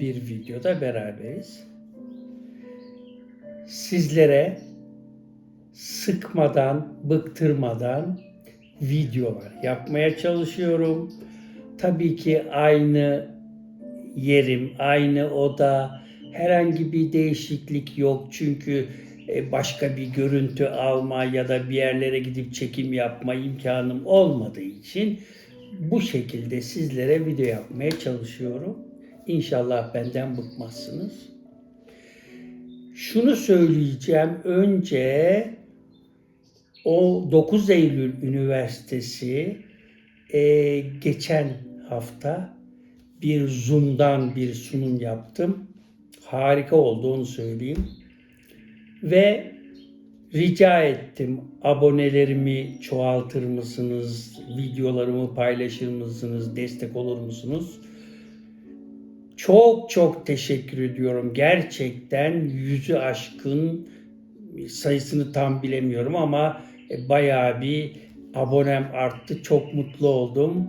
Bir videoda beraberiz. Sizlere sıkmadan, bıktırmadan videolar yapmaya çalışıyorum. Tabii ki aynı yerim, aynı oda, herhangi bir değişiklik yok. Çünkü e, başka bir görüntü alma ya da bir yerlere gidip çekim yapma imkanım olmadığı için bu şekilde sizlere video yapmaya çalışıyorum. İnşallah benden bıkmazsınız. Şunu söyleyeceğim önce o 9 Eylül Üniversitesi e, geçen hafta bir Zoom'dan bir sunum yaptım. Harika oldu onu söyleyeyim. Ve rica ettim abonelerimi çoğaltır mısınız, videolarımı paylaşır mısınız, destek olur musunuz? Çok çok teşekkür ediyorum. Gerçekten yüzü aşkın sayısını tam bilemiyorum ama e, bayağı bir abonem arttı. Çok mutlu oldum.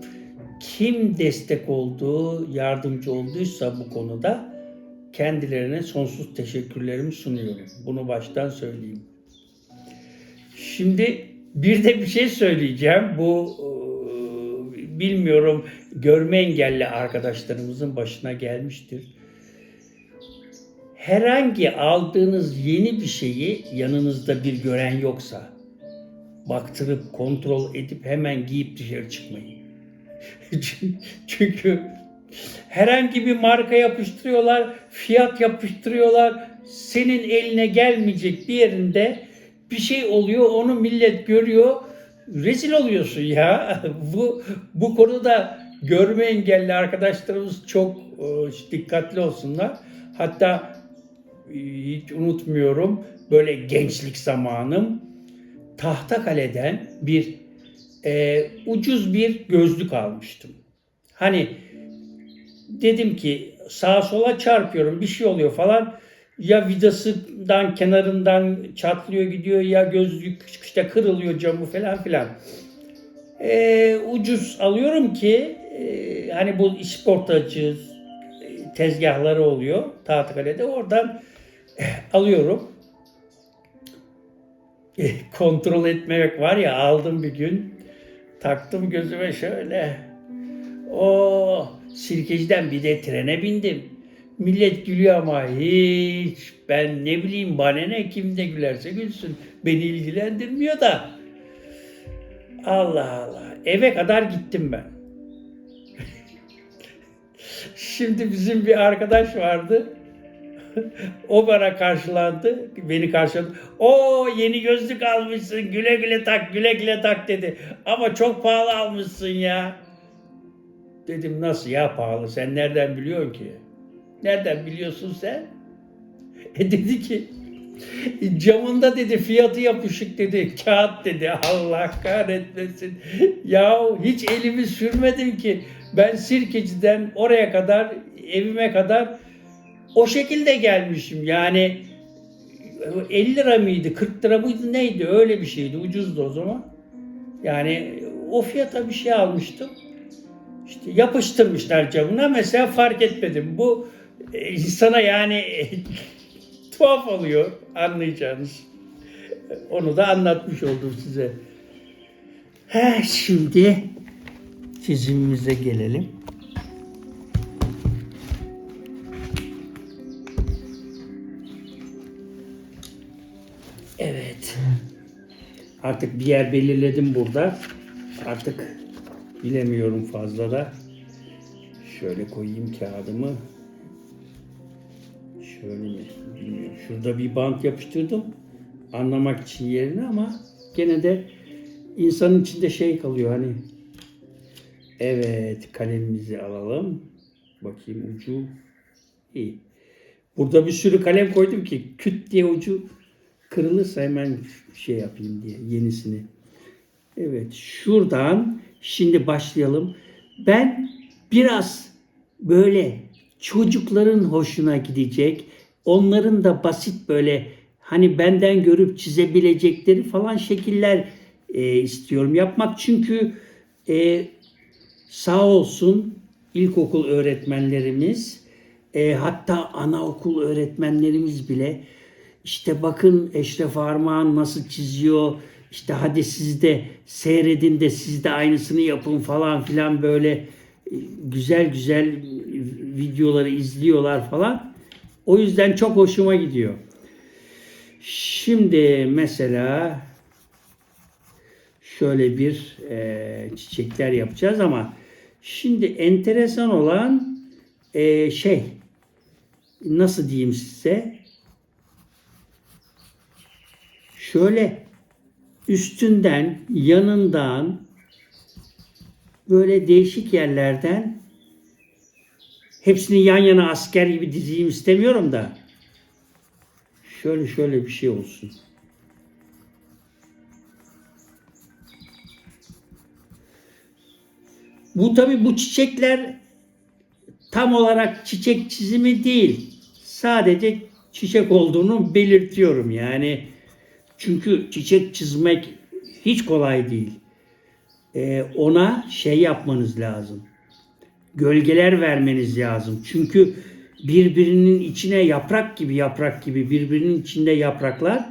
Kim destek oldu, yardımcı olduysa bu konuda kendilerine sonsuz teşekkürlerimi sunuyorum. Bunu baştan söyleyeyim. Şimdi bir de bir şey söyleyeceğim. Bu e, bilmiyorum görme engelli arkadaşlarımızın başına gelmiştir. Herhangi aldığınız yeni bir şeyi yanınızda bir gören yoksa baktırıp kontrol edip hemen giyip dışarı çıkmayın. Çünkü herhangi bir marka yapıştırıyorlar, fiyat yapıştırıyorlar. Senin eline gelmeyecek bir yerinde bir şey oluyor, onu millet görüyor. Rezil oluyorsun ya. bu bu konuda görme engelli arkadaşlarımız çok e, dikkatli olsunlar. Hatta e, hiç unutmuyorum böyle gençlik zamanım Tahtakale'den bir e, ucuz bir gözlük almıştım. Hani dedim ki sağa sola çarpıyorum bir şey oluyor falan. Ya vidasından kenarından çatlıyor gidiyor ya gözlük işte kırılıyor camı falan filan. E, ucuz alıyorum ki e, hani bu işportacı e, tezgahları oluyor Tahtakale'de oradan e, alıyorum. E, kontrol etmek var ya aldım bir gün taktım gözüme şöyle o sirkeciden bir de trene bindim. Millet gülüyor ama hiç ben ne bileyim bana ne kim de gülerse gülsün. Beni ilgilendirmiyor da. Allah Allah. Eve kadar gittim ben. Şimdi bizim bir arkadaş vardı. o bana karşılandı. Beni karşıladı. O yeni gözlük almışsın. Güle güle tak, güle güle tak dedi. Ama çok pahalı almışsın ya. Dedim nasıl ya pahalı? Sen nereden biliyorsun ki? Nereden biliyorsun sen? E dedi ki camında dedi fiyatı yapışık dedi. Kağıt dedi. Allah kahretmesin. Ya hiç elimi sürmedim ki. Ben Sirkeci'den oraya kadar evime kadar o şekilde gelmişim. Yani 50 lira mıydı, 40 lira mıydı neydi öyle bir şeydi. Ucuzdu o zaman. Yani o fiyata bir şey almıştım. İşte yapıştırmışlar camına mesela fark etmedim. Bu e, insana yani tuhaf oluyor anlayacağınız. Onu da anlatmış oldum size. He, şimdi çizimimize gelelim. Evet. Artık bir yer belirledim burada. Artık bilemiyorum fazla da. Şöyle koyayım kağıdımı. Şöyle mi? Bilmiyorum. Şurada bir bant yapıştırdım. Anlamak için yerine ama gene de insanın içinde şey kalıyor hani. Evet kalemimizi alalım. Bakayım ucu iyi. Burada bir sürü kalem koydum ki küt diye ucu kırılırsa hemen şey yapayım diye yenisini. Evet şuradan şimdi başlayalım. Ben biraz böyle çocukların hoşuna gidecek. Onların da basit böyle hani benden görüp çizebilecekleri falan şekiller e, istiyorum yapmak. Çünkü e, sağ olsun ilkokul öğretmenlerimiz E, hatta anaokul öğretmenlerimiz bile işte bakın Eşref Armağan nasıl çiziyor. İşte hadi siz de seyredin de siz de aynısını yapın falan filan böyle e, güzel güzel videoları izliyorlar falan. O yüzden çok hoşuma gidiyor. Şimdi mesela şöyle bir e, çiçekler yapacağız ama şimdi enteresan olan e, şey nasıl diyeyim size şöyle üstünden yanından böyle değişik yerlerden hepsini yan yana asker gibi dizeyim istemiyorum da şöyle şöyle bir şey olsun. Bu tabi bu çiçekler tam olarak çiçek çizimi değil. Sadece çiçek olduğunu belirtiyorum yani. Çünkü çiçek çizmek hiç kolay değil. Ee, ona şey yapmanız lazım. Gölgeler vermeniz lazım. Çünkü birbirinin içine yaprak gibi yaprak gibi birbirinin içinde yapraklar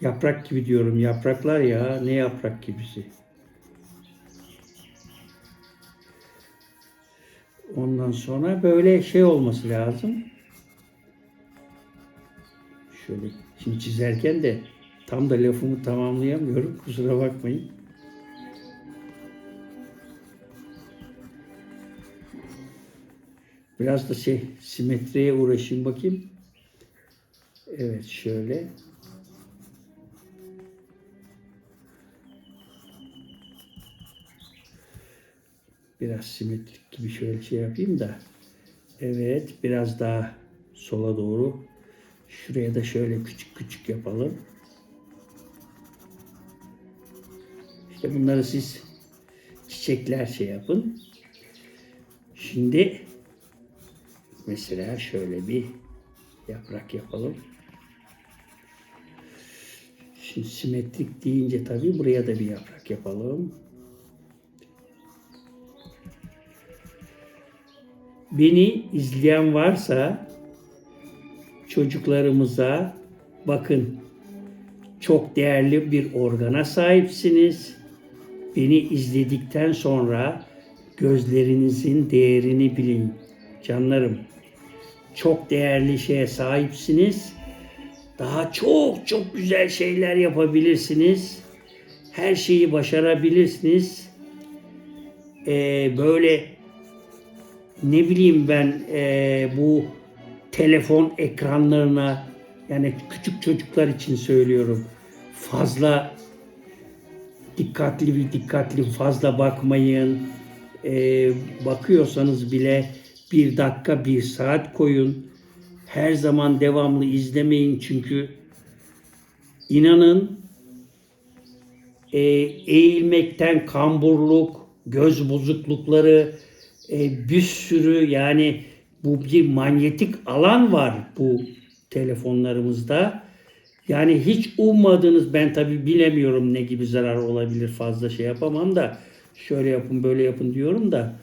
yaprak gibi diyorum yapraklar ya ne yaprak gibisi. Ondan sonra böyle şey olması lazım. Şöyle şimdi çizerken de tam da lafımı tamamlayamıyorum. Kusura bakmayın. Biraz da şey simetriye uğraşayım bakayım. Evet şöyle. Biraz simetrik gibi şöyle şey yapayım da. Evet biraz daha sola doğru. Şuraya da şöyle küçük küçük yapalım. İşte bunları siz çiçekler şey yapın. Şimdi mesela şöyle bir yaprak yapalım. Şimdi simetrik deyince tabii buraya da bir yaprak yapalım. Beni izleyen varsa çocuklarımıza bakın çok değerli bir organa sahipsiniz. Beni izledikten sonra gözlerinizin değerini bilin. Canlarım çok değerli şeye sahipsiniz. Daha çok çok güzel şeyler yapabilirsiniz. Her şeyi başarabilirsiniz. Ee, böyle ne bileyim ben e, bu telefon ekranlarına yani küçük çocuklar için söylüyorum fazla dikkatli bir dikkatli fazla bakmayın. E, bakıyorsanız bile bir dakika bir saat koyun. Her zaman devamlı izlemeyin çünkü inanın e, eğilmekten kamburluk, göz bozuklukları, e, bir sürü yani bu bir manyetik alan var bu telefonlarımızda. Yani hiç ummadığınız ben tabi bilemiyorum ne gibi zarar olabilir fazla şey yapamam da şöyle yapın böyle yapın diyorum da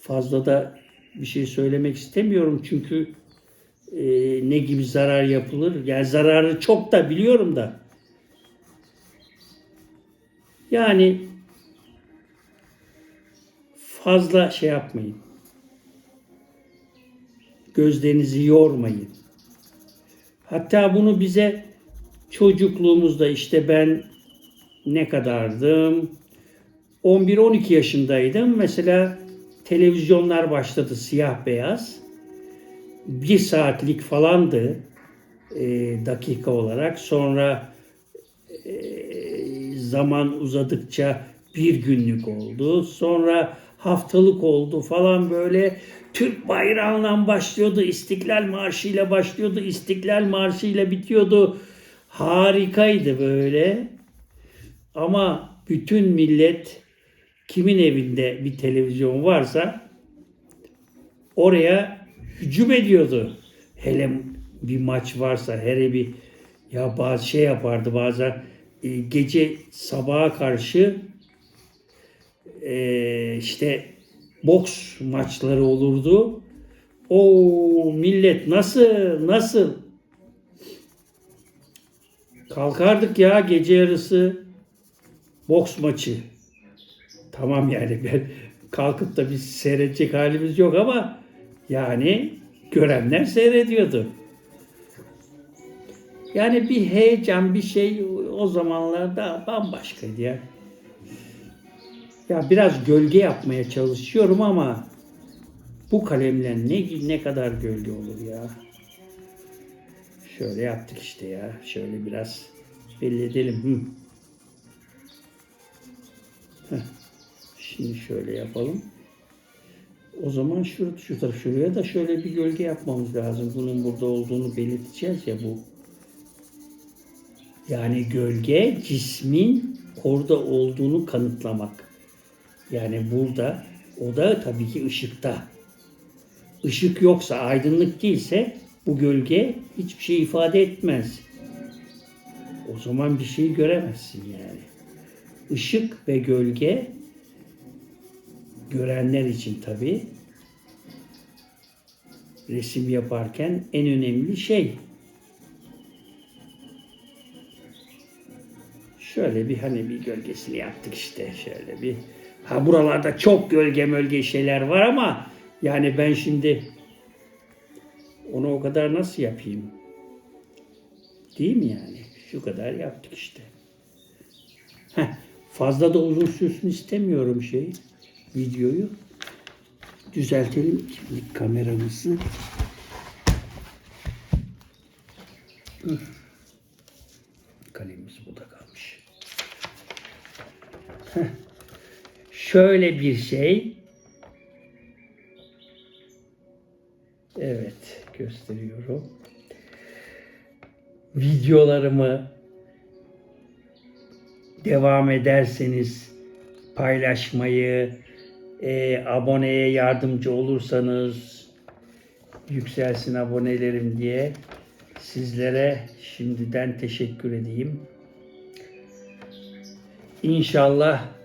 fazla da bir şey söylemek istemiyorum çünkü e, ne gibi zarar yapılır yani zararı çok da biliyorum da yani fazla şey yapmayın. Gözlerinizi yormayın. Hatta bunu bize çocukluğumuzda işte ben ne kadardım? 11-12 yaşındaydım. Mesela televizyonlar başladı siyah beyaz. Bir saatlik falandı e, dakika olarak. Sonra e, zaman uzadıkça bir günlük oldu. Sonra haftalık oldu falan böyle. Türk bayrağından başlıyordu, İstiklal Marşı ile başlıyordu, İstiklal Marşı ile bitiyordu. Harikaydı böyle. Ama bütün millet kimin evinde bir televizyon varsa oraya hücum ediyordu. Hele bir maç varsa hele bir ya bazı şey yapardı bazen e, gece sabaha karşı e, işte boks maçları olurdu. Oo millet nasıl nasıl? Kalkardık ya gece yarısı boks maçı. Tamam yani ben kalkıp da biz seyredecek halimiz yok ama yani görenler seyrediyordu. Yani bir heyecan bir şey o zamanlarda bambaşkaydı ya. Ya biraz gölge yapmaya çalışıyorum ama bu kalemle ne ne kadar gölge olur ya. Şöyle yaptık işte ya. Şöyle biraz belli edelim. Hı. Şimdi şöyle yapalım. O zaman şu, şu taraf şuraya da şöyle bir gölge yapmamız lazım. Bunun burada olduğunu belirteceğiz ya bu. Yani gölge cismin orada olduğunu kanıtlamak. Yani burada o da tabii ki ışıkta. Işık yoksa, aydınlık değilse bu gölge hiçbir şey ifade etmez. O zaman bir şey göremezsin yani. Işık ve gölge görenler için tabii resim yaparken en önemli şey. Şöyle bir hani bir gölgesini yaptık işte şöyle bir. Ha buralarda çok gölge mölge şeyler var ama yani ben şimdi onu o kadar nasıl yapayım? Değil mi yani? Şu kadar yaptık işte. Heh, fazla da uzun sürsün istemiyorum şey videoyu. Düzeltelim şimdi kameramızı. Kalemimiz burada kalmış. Heh. Şöyle bir şey. Evet, gösteriyorum. Videolarımı devam ederseniz paylaşmayı, e, aboneye yardımcı olursanız yükselsin abonelerim diye sizlere şimdiden teşekkür edeyim. İnşallah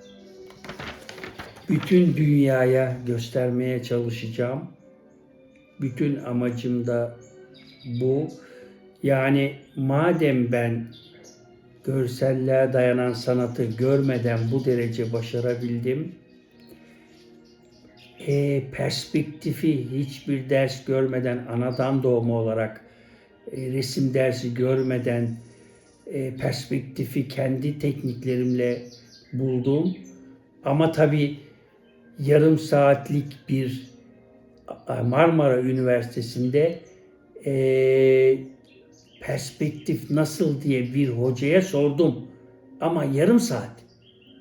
bütün dünyaya göstermeye çalışacağım. Bütün amacım da bu. Yani madem ben görselliğe dayanan sanatı görmeden bu derece başarabildim, e, perspektifi hiçbir ders görmeden anadan doğma olarak e, resim dersi görmeden e, perspektifi kendi tekniklerimle buldum. Ama tabii yarım saatlik bir Marmara Üniversitesi'nde e, perspektif nasıl diye bir hocaya sordum. Ama yarım saat.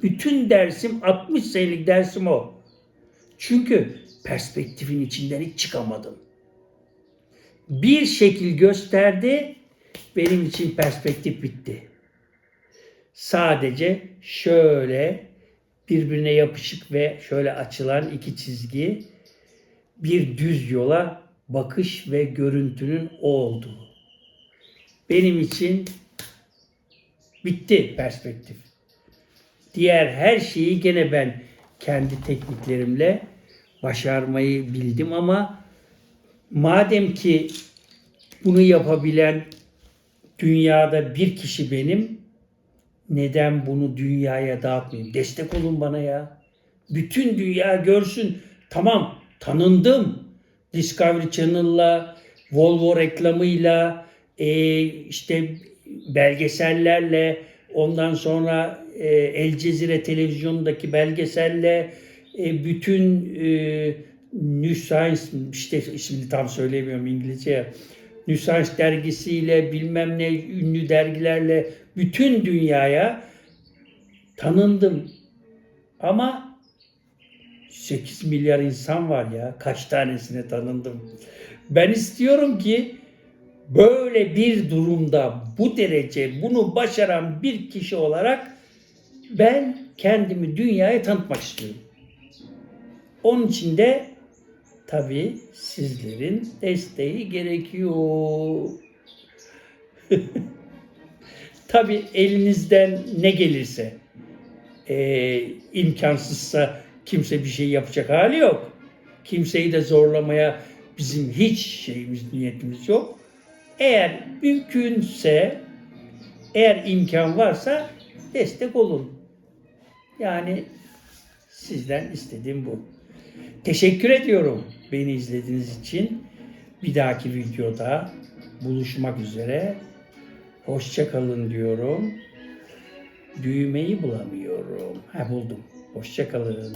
Bütün dersim 60 senelik dersim o. Çünkü perspektifin içinden hiç çıkamadım. Bir şekil gösterdi, benim için perspektif bitti. Sadece şöyle birbirine yapışık ve şöyle açılan iki çizgi bir düz yola bakış ve görüntünün o olduğu. Benim için bitti perspektif. Diğer her şeyi gene ben kendi tekniklerimle başarmayı bildim ama madem ki bunu yapabilen dünyada bir kişi benim neden bunu dünyaya dağıtmayayım? Destek olun bana ya. Bütün dünya görsün. Tamam tanındım. Discovery Channel'la, Volvo reklamıyla, e, işte belgesellerle, ondan sonra e, El Cezire televizyonundaki belgeselle, e, bütün e, New Science, işte ismini tam söylemiyorum İngilizce, New Science dergisiyle, bilmem ne ünlü dergilerle bütün dünyaya tanındım. Ama 8 milyar insan var ya. Kaç tanesine tanındım. Ben istiyorum ki böyle bir durumda bu derece bunu başaran bir kişi olarak ben kendimi dünyaya tanıtmak istiyorum. Onun için de tabii sizlerin desteği gerekiyor. tabii elinizden ne gelirse e, imkansızsa kimse bir şey yapacak hali yok. Kimseyi de zorlamaya bizim hiç şeyimiz, niyetimiz yok. Eğer mümkünse, eğer imkan varsa destek olun. Yani sizden istediğim bu. Teşekkür ediyorum beni izlediğiniz için. Bir dahaki videoda buluşmak üzere. Hoşça kalın diyorum. Düğmeyi bulamıyorum. Ha buldum. Hoşça kalın.